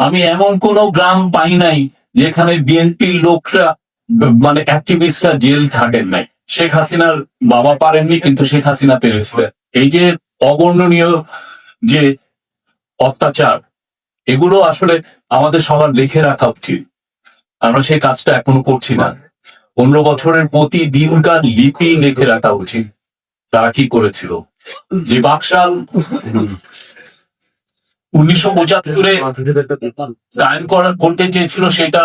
আমি এমন কোন গ্রাম পাই নাই যেখানে বিএনপির লোকরা মানে অ্যাক্টিভিস্টরা জেল থাকেন নাই। শেখ হাসিনার বাবা পারেননি, কিন্তু শেখ হাসিনা পেরেছিলেন। এই যে অবর্ণনীয় যে অত্যাচার, এগুলো আসলে আমাদের সবার লিখে রাখা উচিত। আমরা সেই কাজটা এখনও করছি না। পনেরো বছরের প্রতি দিনকার লিপি লিখে রাখা উচিত। তারা কি করেছিল? যে বাকশাল উনিশশো পঁচাত্তরে কায়েম করা করতে চেয়েছিল সেটা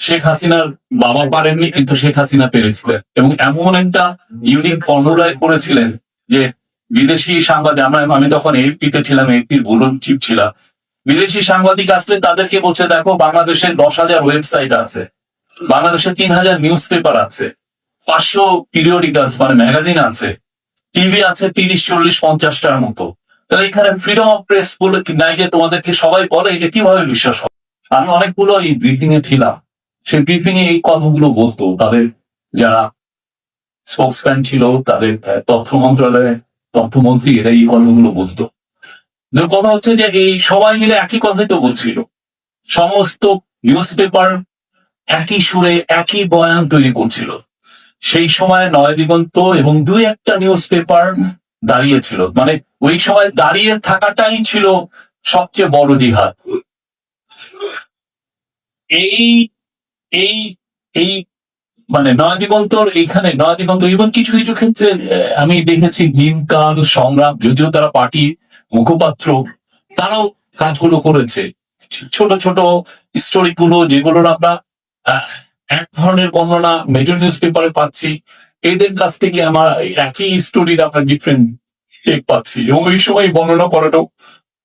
শেখ হাসিনার বাবা পারেননি কিন্তু শেখ হাসিনা পেরেছিলেন। এবং এমন একটা ইউনিক ফর্মুলায় করেছিলেন যে বিদেশি সাংবাদিক আমরা আমি তখন এপিতে ছিলাম এপির বুলন চিপ ছিলাম। বিদেশি সাংবাদিক আসলে তাদেরকে বলছে দেখো বাংলাদেশের দশ হাজার ওয়েবসাইট আছে বাংলাদেশে তিন হাজার নিউজ পেপার আছে পাঁচশো পিরিয়ডিক্যালস মানে ম্যাগাজিন আছে টিভি আছে তিরিশ চল্লিশ পঞ্চাশটার মতো। এখানে ফ্রিডম অফ প্রেস বলে নাই যে তোমাদেরকে সবাই বলে, এটা কীভাবে বিশ্বাস হবে? আমি অনেকগুলো এই ব্রিফিং এ ছিলাম। সেই ব্রিফিং এ এই কথাগুলো বলতো। তাদের যারা স্পোক্সম্যান ছিল, তাদের তথ্য মন্ত্রণালয়ের তথ্যমন্ত্রী এরা এই কথাগুলো বলতো। কথা হচ্ছে যে এই সবাই মিলে একই কথাই তো বলছিল। সমস্ত নিউজ পেপার একই সুরে একই বয়ান তৈরি করছিল। সেই সময় নয় দিগন্ত এবং দুই একটা নিউজ পেপার দাঁড়িয়েছিল। মানে ওই সময় দাঁড়িয়ে থাকাটাই ছিল সবচেয়ে বড় জিহাদ এই এই এই মানে নয় দিগন্তর এইখানে নয় দিগন্ত এবং কিছু কিছু ক্ষেত্রে আমি দেখেছি ভীমকাল সংগ্রাম, যদিও তারা পার্টি মুখপাত্র, তারাও কাজগুলো করেছে। ছোট ছোট স্টোরি গুলো যেগুলোর আমরা এক ধরনের বর্ণনা মেজর নিউজ পেপারে পাচ্ছি। এদের কাছ থেকে আমার একই স্টোরির আমরা ডিফারেন্ট টেক পাচ্ছি। এবং ওই সময় বর্ণনা করাটাও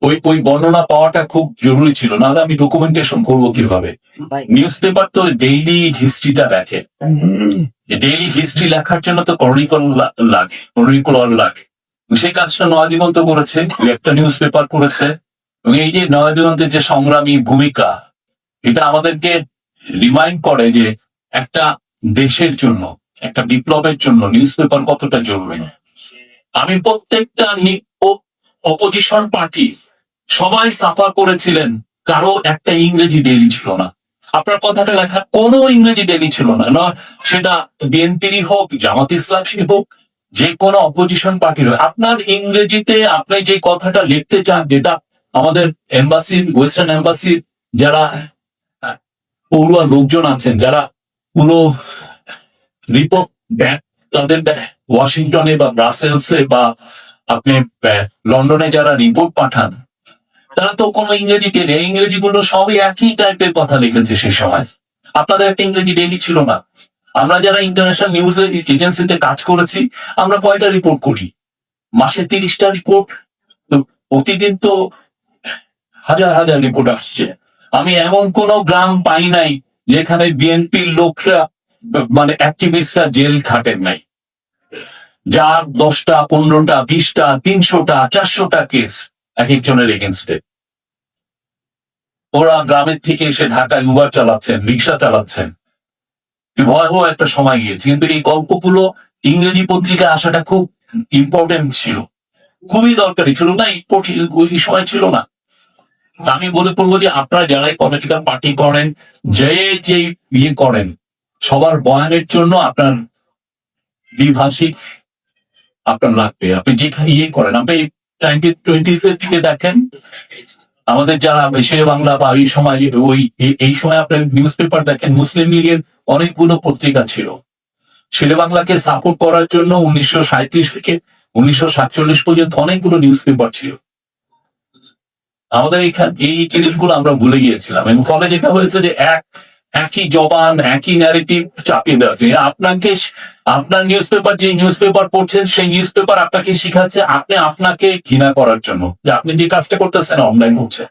ওই ওই বর্ণনা পাওয়াটা খুব জরুরি ছিল। নাহলে আমি ডকুমেন্টেশন করব কীভাবে? নিউজ পেপার তো ডেইলি হিস্ট্রিটা দেখে। ডেইলি হিস্ট্রি লেখার জন্য তো ক্রনিকল লাগে ক্রনিকল লাগে। সেই কাজটা নয় দিগন্ত করেছে একটা নিউজ পেপার করেছে। এবং এই যে নয় দিগন্তের যে সংগ্রামী ভূমিকা এটা আমাদেরকে রিমাইন্ড করে যে একটা দেশের জন্য একটা বিপ্লবের জন্য নিউজ পেপার কতটা জরুরি? আমি প্রত্যেকটা অপোজিশন পার্টি সবাই সাফা করেছিলেন, কারও একটা ইংরেজি ডেলি ছিল না। আপনার কথাটা লেখা কোনো ইংরেজি ডেলি ছিল না। না, সেটা বিএনপিরই হোক, জামাত ইসলামী হোক, যে কোনো অপোজিশন হোক। আপনার ইংরেজিতে আপনি যে কথাটা লিখতে চান, যেটা আমাদের এম্বাসি ওয়েস্টার্ন এম্বাসি যারা পড়ুয়া লোকজন আছেন, যারা পুরো রিপোর্ট দেন। তাদের ওয়াশিংটনে বা ব্রাসেলসে বা আপনি লন্ডনে যারা রিপোর্ট পাঠান, তারা তো কোনো ইংরেজি টেনে ইংরেজি গুলো সবই একই টাইপের কথা লিখেছে সে সময়। আপনাদের একটা ইংরেজি ডেলি ছিল না। আমরা যারা ইন্টারন্যাশনাল নিউজ এজেন্সিতে কাজ করেছি, আমরা কয়টা রিপোর্ট করি? মাসে তিরিশটা রিপোর্ট তো প্রতিদিন তো হাজার হাজার রিপোর্ট আসছে। আমি এমন কোন গ্রাম পাই নাই যেখানে বিএনপির লোকরা মানে অ্যাক্টিভিস্টরা জেল খাটেন নাই। যার দশটা, পনেরোটা, বিশটা, তিনশোটা, চারশোটা কেস এক একজনের এগেনস্টে ওরা গ্রামের থেকে এসে ঢাকায় উবার চালাচ্ছেন, রিক্সা চালাচ্ছেন। ভয়াবহ একটা সময় গিয়েছে। কিন্তু এই গল্পগুলো ইংরেজি পত্রিকায় আসাটা খুব ইম্পর্টেন্ট ছিল। খুবই দরকারি ছিল না, এই সময় ছিল না। আমি বলে পড়ব যে আপনারা যারাই পলিটিক্যাল পার্টি করেন, যে যে ইয়ে করেন সবার বয়ানের জন্য আপনার দ্বিভাষিক আপনার লাগবে। আপনি যেখানে ইয়ে করেন, আপনি নাইনটিন টোয়েন্টিজ এর দিকে দেখেন, আমাদের যারা শেরে বাংলা বা এই সময় ওই এই- এই সময় আপনার নিউজ পেপার দেখেন, মুসলিম লীগের অনেকগুলো পত্রিকা ছিল। শেরে বাংলাকে সাপোর্ট করার জন্য উনিশশো সাঁত্রিশ থেকে উনিশশো সাতচল্লিশ পর্যন্ত অনেকগুলো নিউজ পেপার ছিল। আমাদের এখানে, এই জিনিসগুলো আমরা ভুলে গিয়েছিলাম। এবং ফলে যেটা হয়েছে যে এক একই জবান, একই ন্যারেটিভ চাপিয়ে দেওয়া হচ্ছে আপনাকে আপনার নিউজ পেপার যে নিউজ পেপার পড়ছেন, সেই নিউজ পেপার আপনাকে শিখাচ্ছে, আপনি আপনাকে ঘৃণা করার জন্য। যে আপনি যে কাজটা করতেছেন অনলাইন হচ্ছে।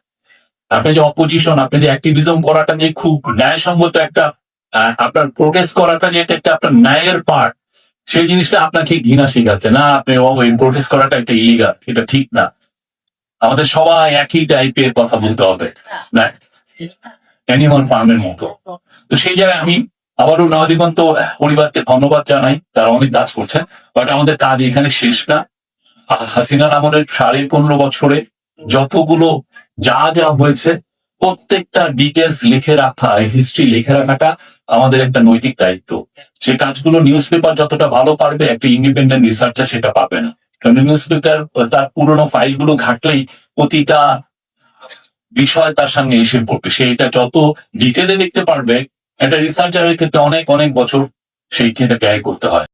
আপনি যে অপোজিশন আপনি যে অ্যাক্টিভিজম করাটা যে খুব ন্যায়সঙ্গত একটা আপনার প্রোটেস্ট করাটা যে একটা আপনার ন্যায়ের পার্ট সেই জিনিসটা আপনাকে ঘৃণা শিখাচ্ছে। না, আপনি ওই প্রোটেস্ট করাটা একটা ইলিগাল এটা ঠিক না। আমাদের সবাই একই টাইপের কথা বলতে হবে। না? অ্যানিমাল ফার্মের মতো। তো সেই জায়গায় আমি আবারও নদিগন্ত পরিবারকে ধন্যবাদ জানাই তারা অনেক কাজ করছেন বাট আমাদের কাজ এখানে শেষ না। হাসিনার আমলের সাড়ে পনেরো বছরে যতগুলো যা যা হয়েছে প্রত্যেকটা ডিটেলস লিখে রাখা হিস্ট্রি লিখে রাখাটা আমাদের একটা নৈতিক দায়িত্ব। সে কাজগুলো নিউজ পেপার যতটা ভালো পারবে একটা ইন্ডিপেন্ডেন্ট রিসার্চার সেটা পাবে না। কারণ নিউজ পেপার তার পুরোনো ফাইলগুলো ঘাটলেই প্রতিটা বিষয় তার সামনে এসে পড়বে। সে এটা যত ডিটেলে দেখতে পারবে, একটা রিসার্চারের ক্ষেত্রে অনেক অনেক বছর সেই ক্ষেত্রে ব্যয় করতে হয়।